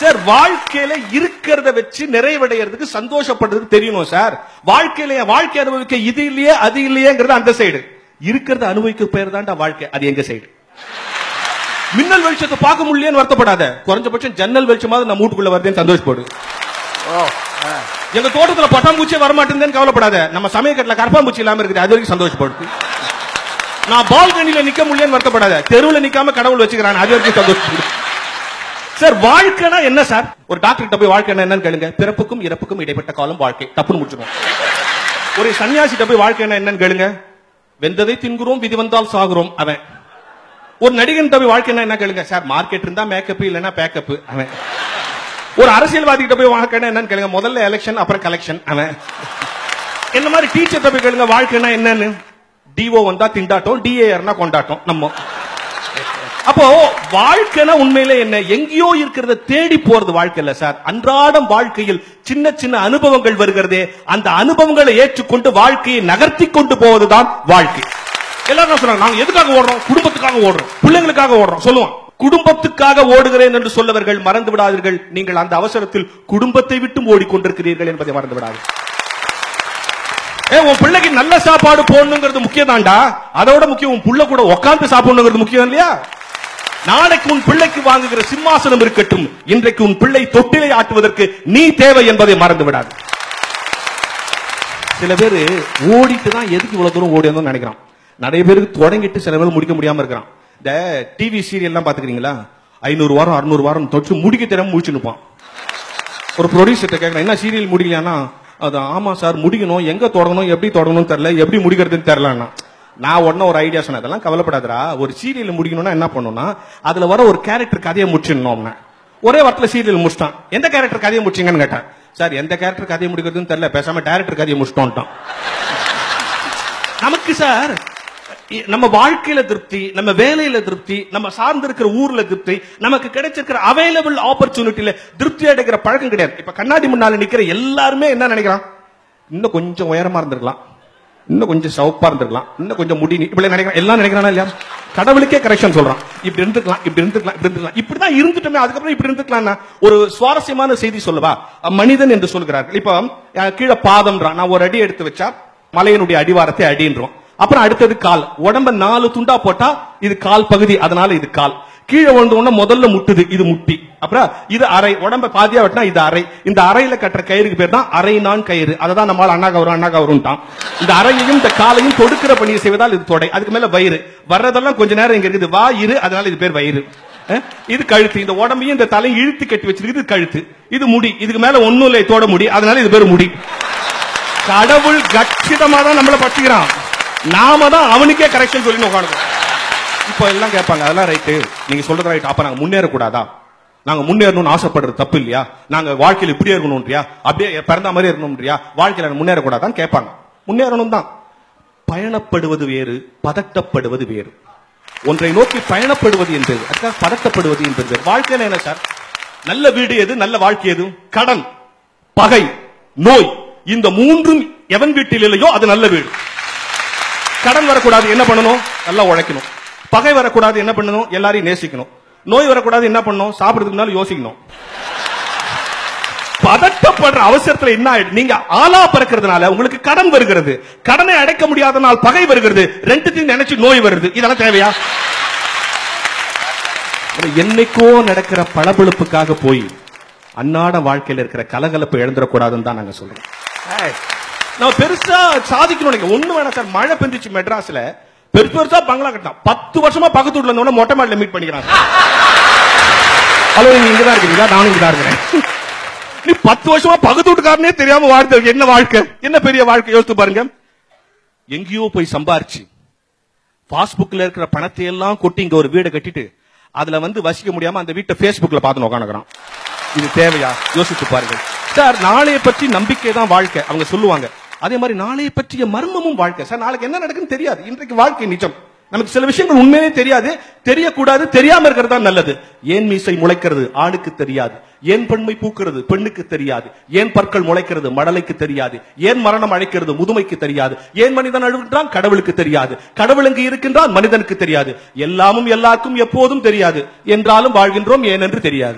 Sir வாழ்க்கையில இருக்கிறத வச்சு நிறைவடைகிறதுக்கு சந்தோஷப்படுறதுக்கு தெரியணும் சார். வாழ்க்கையில வாழ்க்கை அனுபவிக்க இது இல்லையே அது இல்லையேங்கிறது அந்த சைடு. இருக்கிறத அனுபவிக்க பேர் தான்டா வாழ்க்கை அது எங்க சைடு. மின்னல் வெளிச்சத்தை பார்க்க முடியலன்னு வருத்தப்படாத. குறைஞ்சபட்சம் ஜன்னல் வெளிச்சமாவது நம்ம வீட்டுக்குள்ள வருதுன்னு சந்தோஷப்படு. எங்க தோட்டத்துல பட்டாம்பூச்சியே வரமாட்டேங்குதுன்னு கவலைப்படாத. நம்ம சமயக்கட்டில கரப்பாம்பூச்சி இல்லாம இருக்குது அது வரைக்கும் சந்தோஷப்படு. நான் பால்கனில நிக்க முடியலன்னு வருத்தப்படாத. தெருவுல நிக்காம கடவுள் வச்சுக்கிறான் அது வரைக்கும் சந்தோஷப்படு. சார் வாழ்க்கைனா என்ன சார்? ஒரு டாக்டர் போய் வாழ்க்கை என்னன்னு கேளுங்க. பிறப்புக்கும் இறப்புக்கும் இடைப்பட்ட காலம் வாழ்க்கை. தப்புன்னு முடிச்சிடும் ஒரு சன்னியாசிட்ட போய் வாழ்க்கை என்னன்னு கேளுங்க. வெந்ததை தின்கிறோம் விதி வந்தால் சாகுறோம் அவன். ஒரு நடிகன் போய் வாழ்க்கை என்ன கேளுங்க? சார் மார்க்கெட் இருந்தா மேக்கப் இல்லைன்னா பேக்கப் அவன். ஒரு அரசியல்வாதி கிட்ட போய் வாழ்க்கை என்னன்னு கேளுங்க? முதல்ல எலெக்ஷன் அப்புறம் கலெக்ஷன் அவன். என்ன மாதிரி டீச்சர் போய் கேளுங்க வாழ்க்கைனா என்னன்னு? டிஓ வந்தா திண்டாட்டம் டிஏஆர்னா கொண்டாட்டம் நம்ம. அப்போ வாழ்க்கைனா உண்மையில என்ன? எங்கேயோ இருக்கிறத தேடி போறது வாழ்க்கை இல்ல சார். அன்றாடம் வாழ்க்கையில் சின்ன சின்ன அனுபவங்கள் வருகிறதே அந்த அனுபவங்களை ஏற்றுக்கொண்டு வாழ்க்கையை நகர்த்தி கொண்டு போவதுதான் வாழ்க்கை. எல்லாரும் என்ன சொல்றாங்க நாங்க எதுக்காக ஓடுறோம்? குடும்பத்துக்காக ஓடுறோம். பிள்ளைங்களுக்காக ஓடுறோம். சொல்லுவான். குடும்பத்துக்காக ஓடுகிறேன் என்று சொல்லவர்கள் மறந்து விடாதீர்கள். நீங்கள் அந்த அவசரத்தில் குடும்பத்தை விட்டும் ஓடிக்கொண்டிருக்கிறீர்கள் என்பதை மறந்து விடாதீர்கள். ஏ உன் பிள்ளைக்கு நல்ல சாப்பாடு போடணுங்கிறது முக்கியம் தான்டா அதோட முக்கியம் உன் புள்ள கூட உட்காந்து சாப்பிடணுங்கிறது முக்கியம் இல்லையா? நாளைக்கு உன் பிள்ளைக்கு வாங்குகிற சிம்மாசனம் இருக்கட்டும். இன்றைக்கு உன் பிள்ளை தொட்டிலை ஆட்டுவதற்கு நீ தேவை என்பதை மறந்து விடாது சில பேர் ஓடிட்டு தான் எதுக்கு இவ்வளவு தூரம் ஓடி வந்தோம்னு நினைக்கிறான். நிறைய பேருக்கு தொடங்கிட்டு சில பேர் முடிக்க முடியாம இருக்கிறான். இந்த டிவி சீரியல்லாம் பாத்துக்கிறீங்களா ஐநூறு வாரம் அறுநூறு வாரம் தொற்று முடிக்க தெரியாம முடிச்சு நிப்பான் ஒரு ப்ரொடியூசர்கிட்ட கேட்கறேன் என்ன சீரியல் முடியலையானா அது ஆமா சார் முடிக்கணும். எங்க தொடங்கணும்? எப்படி தொடங்கணும்னு தெரியல. எப்படி முடிக்கிறதுன்னு தெரியலன்னா நான் உடனே ஒரு ஐடியா சொன்னேன். அதெல்லாம் கவலைப்படாதரா ஒரு சீரியல் முடிக்கணும்னா என்ன பண்ணணும்னா அதுல வர ஒரு கேரக்டர் கதையை முடிச்சிடணும்னா ஒரே வாரத்தில் சீரியல் முடிச்சிட்டான். எந்த கேரக்டர் கதையை முடிச்சிங்கன்னு கேட்டேன். சார் எந்த கேரக்டர் கதையை முடிக்கிறதுன்னு தெரியல. பேசாம டேரக்டர் கதையை முடிச்சிட்டோம்ட்டான். நமக்கு சார் நம்ம வாழ்க்கையில திருப்தி நம்ம வேலையில திருப்தி நம்ம சார்ந்து இருக்கிற ஊர்ல திருப்தி நமக்கு கிடைச்சிருக்கிற அவைலபிள் ஆப்பர்ச்சுனிட்டியில திருப்தி அடைக்கிற பழக்கம் கிடையாது. இப்ப கண்ணாடி முன்னால நிக்கிற எல்லாருமே என்ன நினைக்கிறான்? இன்னும் கொஞ்சம் உயரமா இருந்திருக்கலாம். இன்னும் கொஞ்சம் சவப்பா இருந்திருக்கலாம். இன்னும் கொஞ்சம் முடி இப்படி நினைக்கிறான். எல்லாம் நினைக்கிறானா இல்லையா? கடவுளுக்கே கரெக்ஷன் சொல்றான். இப்படி இருந்துக்கலாம் இப்படி இருந்துக்கலாம் இப்படி இருந்துக்கலாம் இப்படிதான் இருந்துட்டோமே அதுக்கப்புறம் இப்படி இருந்துக்கலாம்னா ஒரு சுவாரஸ்யமான செய்தி சொல்லவா? மனிதன் என்று சொல்கிறார்கள். இப்ப கீழே பாதம்ன்றான். நான் ஒரு அடி எடுத்து வச்சா மலையினுடைய அடிவாரத்தை அடின்றோம் அப்புறம் அடுத்தது கால். உடம்ப நாலு துண்டா போட்டா இது கால் பகுதி அதனால இது கால். கீழே விழுந்த உடனே முதல்ல முட்டுது இது முட்டி. அப்புறம் இது அரை. உடம்ப பாதியா வெட்டினா இது அரை. இந்த அறையில கட்டுற கயிறுக்கு பேர் தான் அரை நான் கயிறு. அதான் நம்மளால அண்ணா கவரும் அண்ணா கவரும்ட்டான் இந்த அறையையும் இந்த காலையும் தொடுக்கிற பணியை செய்வதால் இது தொடை. அதுக்கு மேல வயிறு. வர்றதெல்லாம் கொஞ்ச நேரம் இங்க இருக்குது. வாயிறு அதனால இது பேர் வயிறு. இது கழுத்து. இந்த உடம்பையும் இந்த தலையும் இழுத்து கட்டி வச்சிருக்கு இது கழுத்து. இது முடி. இதுக்கு மேல ஒன்னும் இல்லை தோட முடி. அதனால இது பேர் முடி. கடவுள் கட்சிதமா தான் நம்மளை பச்சுக்கிறான் நாம தான் அவனுக்கே கரெக்ஷன் சொல்லி உட்காந்து இப்போ எல்லாம் கேட்பாங்க அதெல்லாம் ரைட்டு நீங்க சொல்றது ரைட் அப்ப நாங்க முன்னேறக்கூடாதா? நாங்க முன்னேறணும்னு ஆசைப்படுறது தப்பு இல்லையா? நாங்க வாழ்க்கையில் இப்படியே இருக்கணும்ன்றியா? அப்படியே பிறந்த மாதிரி இருக்கணும்ன்றியா? வாழ்க்கையில நாங்க முன்னேறக்கூடாதான்னு கேட்பாங்க. முன்னேறணும் தான். பயணப்படுவது வேறு பதட்டப்படுவது வேறு. ஒன்றை நோக்கி பயணப்படுவது என்பது அதுக்காக பதட்டப்படுவது என்பது வாழ்க்கையில என்ன சார்? நல்ல வீடு எது? நல்ல வாழ்க்கை எது? கடன் பகை நோய். இந்த மூன்றும் எவன் வீட்டில் இல்லையோ அது நல்ல வீடு. கடன் வரக்கூடாது என்ன பண்ணணும்? நல்லா உழைக்கணும். பகை வரக்கூடாது என்ன பண்ணணும்? எல்லாரையும் நேசிக்கணும். நோய் வரக்கூடாது என்ன பண்ணணும்? சாப்பிடுறதுக்கு முன்னால யோசிக்கணும். பதட்டப்படுற அவசரத்துல என்ன ஆயிடும் நீங்க ஆளா பிறக்கிறதுனால உங்களுக்கு கடன் வருகிறது. கடனை அடைக்க முடியாதனால் பகை வருகிறது. ரெண்டுத்தையும் நினைச்சு நோய் வருது. இதெல்லாம் தேவையா? என்னைக்கோ நடக்கிற பளபளப்புக்காக போய் அன்னாட வாழ்க்கையில இருக்கிற கலகலப்பு எழுந்துடக்கூடாதுன்னு தான் நாங்க சொல்றோம். நான் பெருசா சாதிக்கணும் நீங்க ஒண்ணு வேணாம் சார். மழை பெஞ்சிச்சு மெட்ராஸ்ல. பெருசு பெருசா பங்களா கட்டினான். பத்து வருஷமா பக்கத்து வீட்டுல இருந்தவன மொட்டை மாடியில மீட் பண்ணிக்கிறான் ஹலோ நீங்க இங்கதான் இருக்கீங்களா? நானும் இங்கதான் இருக்கிறேன். நீ பத்து வருஷமா பக்கத்து வீட்டுக்காரனே தெரியாம வாழ்ந்து என்ன வாழ்க்கை? என்ன பெரிய வாழ்க்கை? யோசித்து பாருங்க. எங்கேயோ போய் சம்பாரிச்சு பாஸ்புக்ல இருக்கிற பணத்தை எல்லாம் கொட்டி இங்க ஒரு வீடை கட்டிட்டு அதுல வந்து வசிக்க முடியாம அந்த வீட்டை பேஸ்புக்ல பார்த்து உட்காந்துக்கிறான் இது தேவையா? யோசித்து பாருங்கள். சார் நாளைய பற்றி நம்பிக்கை தான் வாழ்க்கை. அவங்க சொல்லுவாங்க அதே மாதிரி நாளைய பற்றிய மர்மமும் வாழ்க்கை. சார் நாளைக்கு என்ன நடக்குன்னு தெரியாது. இன்றைக்கு வாழ்க்கை நிஜம் நமக்கு சில விஷயங்கள் உண்மையே தெரியாது. தெரியக்கூடாது தெரியாம இருக்கிறது தான் நல்லது. ஏன் மீசை முளைக்கிறது? ஆணுக்கு தெரியாது. ஏன் பெண்மை பூக்கிறது? பெண்ணுக்கு தெரியாது. ஏன் பற்கள் முளைக்கிறது? மடலைக்கு தெரியாது. ஏன் மரணம் அழைக்கிறது? முதுமைக்கு தெரியாது. ஏன் மனிதன் அழுகின்றான்? கடவுளுக்கு தெரியாது. கடவுள் எங்கு இருக்கின்றான்? மனிதனுக்கு தெரியாது. எல்லாமும் எல்லாருக்கும் எப்போதும் தெரியாது. என்றாலும் வாழ்கின்றோம் ஏனென்று தெரியாது.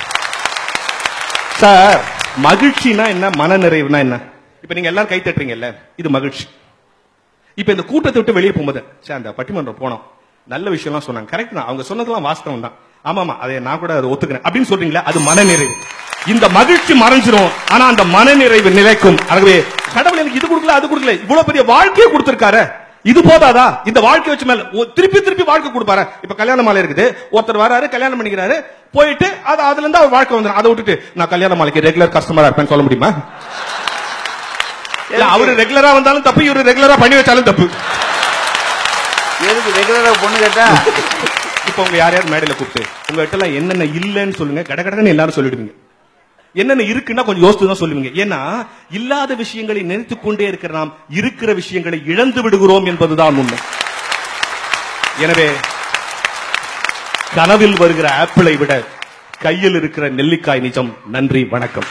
சார் மகிழ்ச்சினா என்ன? மன நிறைவுனா என்ன? இப்ப நீங்க எல்லாரும் கை தட்டுறீங்கல்ல இது மகிழ்ச்சி. இப்ப இந்த கூட்டத்தை விட்டு வெளியே போகும்போது சே அந்த பட்டிமன்றம் போனோம். நல்ல விஷயம்லாம் சொன்னாங்க. கரெக்ட் தான். அவங்க சொன்னதெல்லாம் வாஸ்தவம் தான். ஆமாமா அதை நான் கூட அதை ஒத்துக்கிறேன். அப்படின்னு சொல்றீங்களா அது மனநிறைவு. இந்த மகிழ்ச்சி மறைஞ்சிரும். ஆனா அந்த மனநிறைவு நிலைக்கும். ஆகவே கடவுள் எனக்கு இது கொடுக்கல அது கொடுக்கல. இவ்வளவு பெரிய வாழ்க்கையை கொடுத்திருக்காரு. இது போதாதா? இந்த வாழ்க்கை வச்சு மேல திருப்பி திருப்பி வாழ்க்கை கொடுப்பாரு? இப்ப கல்யாண மாலை இருக்குது. ஒருத்தர் வராரு கல்யாணம் பண்ணிக்கிறாரு. போயிட்டு அது அதுல இருந்து அவர் வாழ்க்கை வந்துடும் அதை விட்டுட்டு நான் கல்யாண மாலைக்கு ரெகுலர் கஸ்டமரா இருப்பேன்னு சொல்ல முடியுமா? இல்ல அவரு ரெகுலரா வந்தாலும் தப்பு இவரு ரெகுலரா பண்ணி வச்சாலும் தப்பு. எதுக்கு ரெகுலரா பொண்ணு கேட்டா? இப்ப உங்க யார் யார் மேடையில கூப்பிட்டு உங்க கிட்ட எல்லாம் என்னென்ன இல்லைன்னு சொல்லுங்க கட கடன்னு எல்லாரும் சொல்லிடுவீங்க. என்னென்ன இருக்குன்னா கொஞ்சம் யோசித்து தான் சொல்லுவீங்க. ஏன்னா இல்லாத விஷயங்களை நினைத்துக் கொண்டே இருக்கிற நாம் இருக்கிற விஷயங்களை இழந்து விடுகிறோம் என்பதுதான் உண்மை. எனவே கனவில் வருகிற ஆப்பிளை விட கையில் இருக்கிற நெல்லிக்காய் நிஜம். நன்றி வணக்கம்.